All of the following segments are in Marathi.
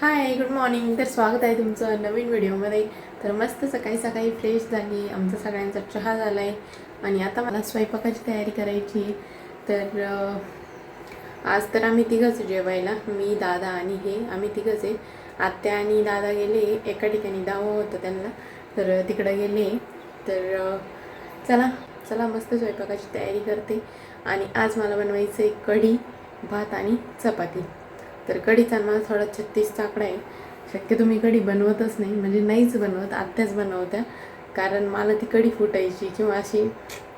हाय गुड मॉर्निंग तर स्वागत आहे तुमचं नवीन व्हिडिओमध्ये. तर मस्त सकाळी सकाळी फ्रेश झाली. आमचा सगळ्यांचा चहा झाला आहे आणि आता मला स्वयंपाकाची तयारी करायची आहे. तर आज तर आम्ही तिघंच जेवायला. मी दादा आणि हे. आम्ही तिघंच आहे. आत्या आणि दादा गेले. एका ठिकाणी दावं होतं त्यांना. तर तिकडं गेले. तर चला चला मस्त स्वयंपाकाची तयारी करते. आणि आज मला बनवायचं आहे कढी भात आणि चपाती. तर कढीचा मला थोडा छत्तीस चाकडा आहे. शक्यतो मी कढी बनवतच नाही म्हणजे नाहीच बनवत आत्याच बनवत्या. कारण मला ती कढी फुटायची किंवा अशी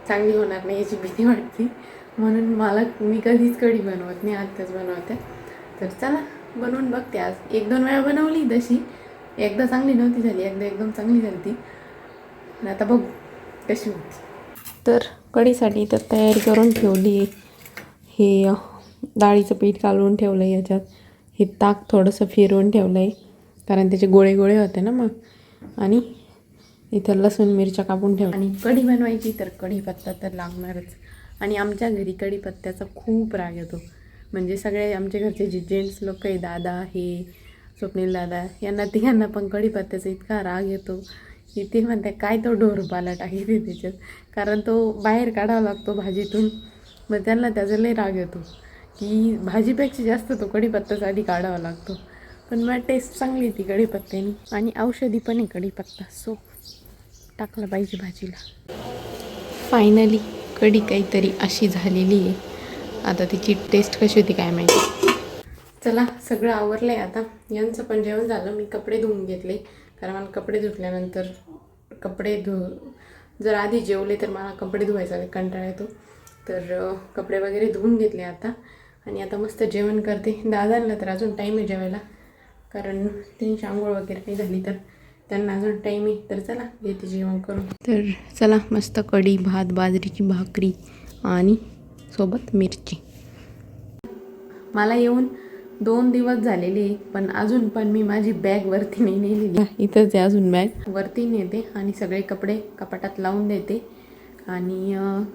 चांगली होणार नाही याची भीती वाटते. म्हणून मला मी कधीच कढी बनवत नाही आत्याच बनवत्या तर चला बनवून बघते आज. एक दोन वेळा बनवली तशी. एकदा चांगली नव्हती झाली एकदा एकदम चांगली झाली ती आता बघू कशी होती. तर कढीसाठी तर तयारी करून ठेवली हे डाळीचं पीठ काढून ठेवलं आहे याच्यात. हे ताक थोडंसं फिरवून ठेवलं आहे कारण त्याचे गोळे गोळे होते ना मग. आणि इथं लसूण मिरच्या कापून ठेव आणि कढी बनवायची तर कढीपत्ता तर लागणारच. आणि आमच्या घरी कढीपत्त्याचा खूप राग येतो. म्हणजे सगळे आमच्या घरचे जे जेंट्स लोक आहे दादा हे स्वप्नील दादा यांना तिघांना पण कढीपत्त्याचा इतका राग येतो की ते म्हणते काय तो ढोरपाला टाकते त्याच्यात? कारण तो बाहेर काढावा लागतो भाजीतून. मग त्यांना त्याचा लय राग येतो. की भाजीपेक्षा जास्त तो कढीपत्ताच आधी काढावा लागतो. पण मला टेस्ट चांगली ती कढीपत्त्यानी. आणि औषधी पण आहे कढीपत्ता. सो टाकला पाहिजे भाजीला. फायनली कढी काहीतरी अशी झालेली आहे. आता तिची टेस्ट कशी होती काय माहिती. चला सगळं आवरलं आहे आता. यांचं पण जेवण झालं. मी कपडे धुवून घेतले. कारण मला कपडे धुतल्यानंतर कपडे धु जर आधी जेवले तर मला कपडे धुवायचा कंटाळा येतो. तर कपडे वगैरे धुवून घेतले आता. आणि आता मस्त जेवण करते. दादांना तर अजून टाईम आहे जेवायला. कारण त्यांची आंघोळ वगैरे काही झाली तर त्यांना अजून टाईम आहे. तर चला येते जेवण करून. तर चला मस्त कढी भात बाजरीची भाकरी आणि सोबत मिरची. मला येऊन दोन दिवस झालेले पण अजून पण मी माझी बॅग वरती नाही नेलेली. इथंच आहे अजून बॅग वरती नेते आणि सगळे कपडे कपाटात लावून देते. आणि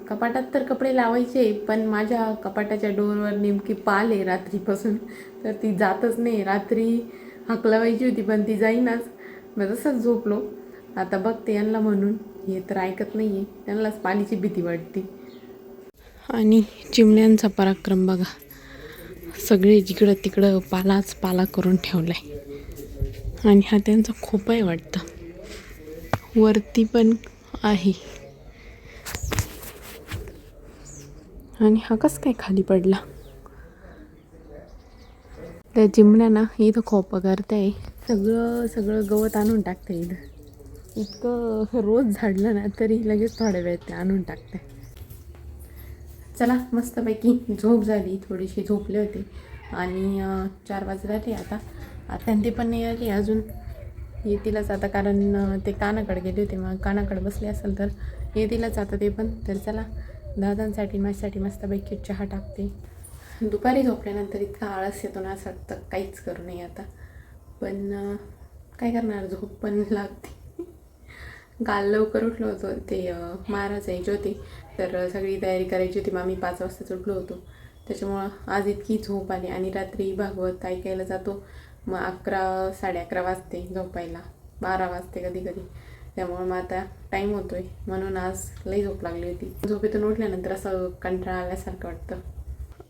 कपाटात तर कपडे लावायचे पण माझ्या कपाटाच्या डोरवर नेमकी पाल आहे रात्रीपासून. तर ती जातच नाही. रात्री हाक लावायची होती पण ती जाईनाच. मग तसंच झोपलो. आता बघते यांना म्हणून. हे तर ऐकत नाही आहे त्यांनाच पालीची भीती वाटते. आणि चिमण्यांचा पराक्रम बघा. सगळे जिकडं तिकडं पालाच पाला करून ठेवला आहे आणि हा त्यांचा खोप आहे वाटतं. वरती पण आहे. आणि हा कस काय खाली पडला? त्या चिमण्या ना इथं खोपं करताय. सगळं सगळं गवत आणून टाकते इथं. इतकं रोज झाडलं ना तरी लगेच थोड्या वेळात ते आणून टाकते चला मस्तपैकी झोप झाली. थोडीशी झोपले होते. आणि चार वाजले ते आता. आता ते पण नाही आले अजून. येतीलच आता कारण ते कानाकडे गेले होते. मग कानाकडे बसले असेल तर येतीलच आता ते पण. तर चला दादांसाठी माझ्यासाठी मस्तपैकी चहा टाकते. दुपारी झोपल्यानंतर इतका आळस येतो ना असं वाटतं काहीच करू नये आता. पण काय करणार झोप पण लागते. काल लवकर उठलो होतो ते महाराज यायचे होते. तर सगळी तयारी करायची होती. मग आम्ही पाच वाजताच उठलो होतो. त्याच्यामुळं आज इतकी झोप आली आणि रात्री भागवत ऐकायला जातो. मग अकरा साडे अकरा वाजते झोपायला. बारा वाजते कधी कधी त्यामुळं मग आता टाईम होतोय. म्हणून आज लई झोप लागली होती. झोपेतून उठल्यानंतर असं कंटाळा आल्यासारखं वाटतं.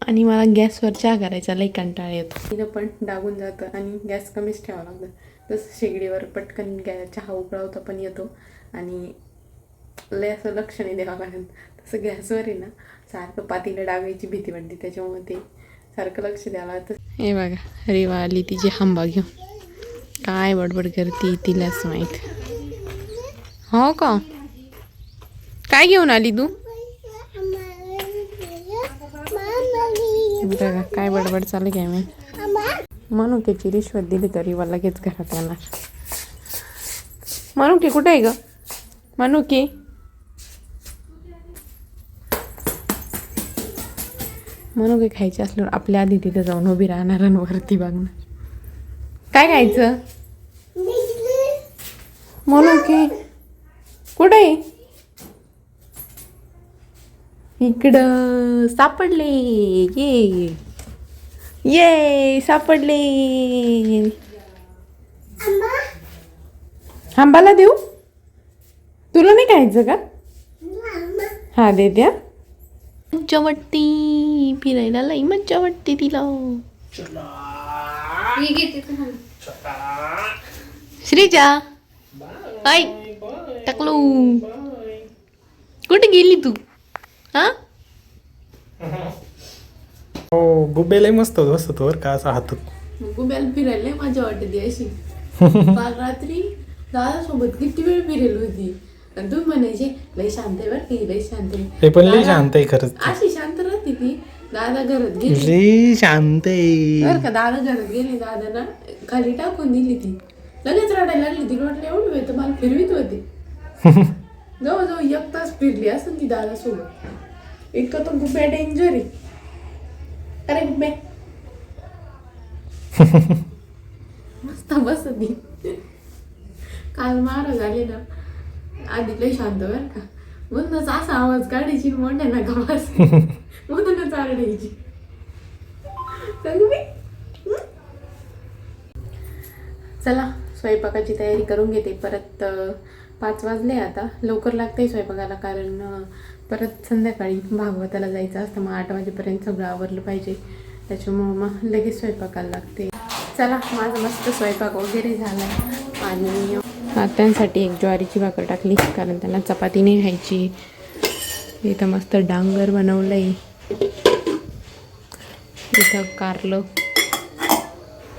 आणि मला गॅसवर चहा करायचा लई कंटाळा येतो. तिथं पण डागून जातं आणि गॅस कमीच ठेवावं लागतं. तसं शेगडीवर पटकन गॅ चहा उकळवता पण येतो. आणि लय असं लक्ष नाही द्यावं लागेल तसं गॅसवर आहे ना सारखं पातीला डागायची भीती वाटते. त्याच्यामुळे ते सारखं लक्ष द्यावं लागतं. हे बघा रेवा आली तिची हांबा घेऊन. काय बडबड करते तिलाच माहीत. हो का? काय घेऊन आली तू? बघा काय बडबड चालू घ्या मी म्हणू त्याची रिश्वत दिली तरी मला लगेच घरात येणार. म्हणू की कुठे आहे ग? म्हणू की म्हणू की खायचे असल्यावर आपल्या आधी तिथे जाऊन उभी राहणार आणि वरती बघणार. काय खायचं? म्हणू की कुठे? आहे? इकडं सापडले. ये. ये सापडले. आंबाला देऊ? तुला नाही खायचं का? हा दे द्या. मज्जा वाटते. फिरायला लई मज्जा वाटते तिला. श्रीजा. ऐ. टाकलो. कुठे गेली तू? हा? हो गुब्बेलाही मस्त बसत बरं का असा हातात गुब्याला फिरायला मजा वाटते अशी. काल रात्री दादा सोबत किती वेळ फिरेल होती? आणि तू म्हणायचे लई शांत आहे बरं की लई शांत आहे. पण लई दादा- शांत आहे खरंच. अशी शांत राहते ती. दादा घरात गेली. शांत आहे. बरं का दादा घरात गेली. दादा ना खाली टाकून दिली ती. लगेच रडायला लागली. ती रोडला एवढी वेळ तर मला फिरवीत होते. जवळजवळ एक तास फिरली असं ती दादा सोबत. इतकं तर गुब्या डेंजर आहे अरे गुब्या मस्त बस ती काल मारा झाले ना. आधी लय शांत बरं का. म्हणूनच असा आवाज काढायची मोठ्या नका बस म्हणूनच आरडायची. चला स्वयंपाकाची तयारी करून घेते. परत पाच वाजले आता. लवकर लागते स्वयंपाकाला कारण परत संध्याकाळी भागवताला जायचं असतं. मग आठ वाजेपर्यंत सगळं आवरलं पाहिजे. त्याच्यामुळं मग लगेच स्वयंपाकाला लागते. चला माझा मस्त स्वयंपाक वगैरे झाला. आणि त्यांसाठी एक ज्वारीची भाकर टाकली. कारण त्यांना चपाती नाही खायची. इथं मस्त डांगर बनवलं आहे इथं कारलं.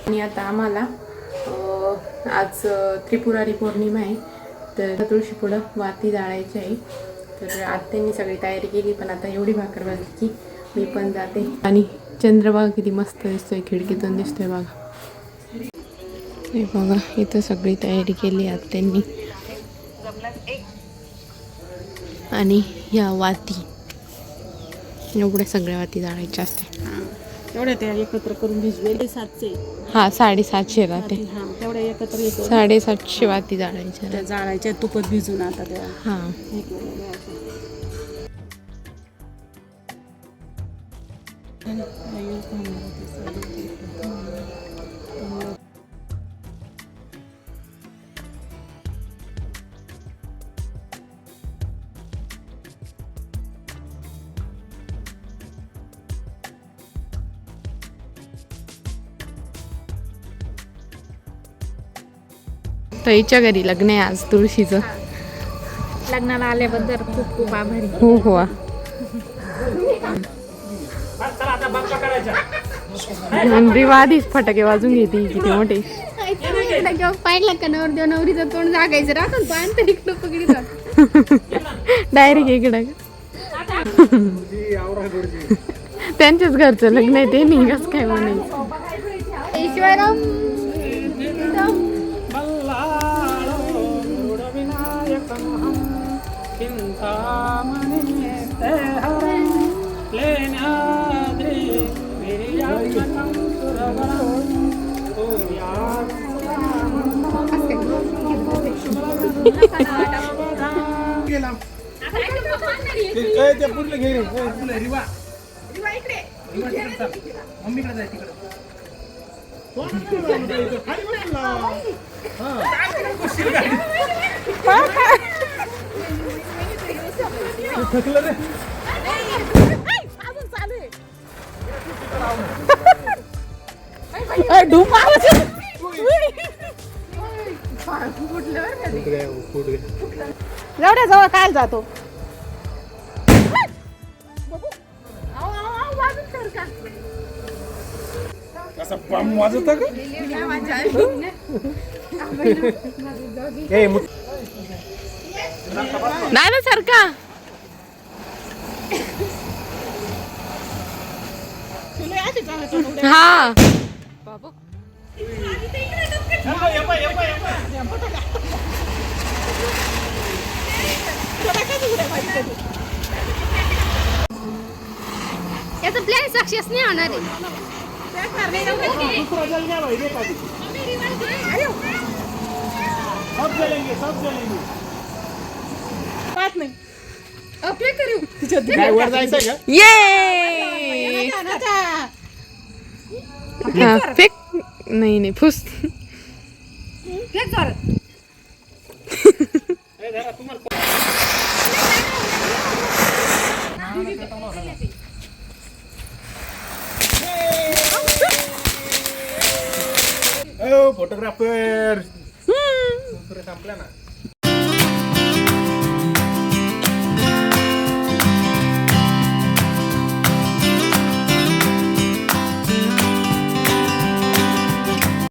आणि आता आम्हाला आज त्रिपुरारी पौर्णिमा आहे. तर तुळशी पुढं वाती जाळायची आहे. तर आत्यांनी सगळी तयारी केली पण आता एवढी भाकर वाजली की मी पण जाते. आणि चंद्रबाग किती मस्त दिसतोय खिडकीतून दिसतोय बघा. हे बघा इथं सगळी तयारी केली आत्यांनी. आणि ह्या वाती. एवढ्या सगळ्या वाती जाळायच्या असते एवढ्या त्या एकत्र करून भिजवेले. सातशे. हा साडेसातशे राहते हा तेवढ्या एकत्र साडेसातशे वाती जाळायच्या. त्या जाळायच्या तुपात भिजून आता त्या. हा. केलेल्या अशा. ताईच्या घरी लग्न आहे आज तुळशीचं. लग्नाला आल्याबद्दल खूप खूप आभारी. हो हो. आधीच फटाके वाजून घेते किती मोठे. पाहिलं का नवर देव नवरीचं तोंड जागायचं पान तरी इकडं पकडी डायरेक्ट इकडं. त्यांच्याच घरचं लग्न आहे ते कसं काय म्हणायचं. ईश्वरम घे लाव ए, ते पुढलं घे रे हो, पुढलं आहे, रिवा रिवा तिकडं चाल मम्मीकडे जाय तिकडं कोण म्हणतो लावलं ताई इथं? खाली बसून लाव. हा. उशीर झाला. तू थकलं रे कुठलं एवढ्या जवळ काय जातो असा बम वाजवता का ए, मु- दादा सारखा हा याचा प्लॅन सक्सेस नाही होणार आहे. पाहत नाही काय वर जायचं का? ये फेक. नाही नाही फुस. फोटोग्राफर संपला ना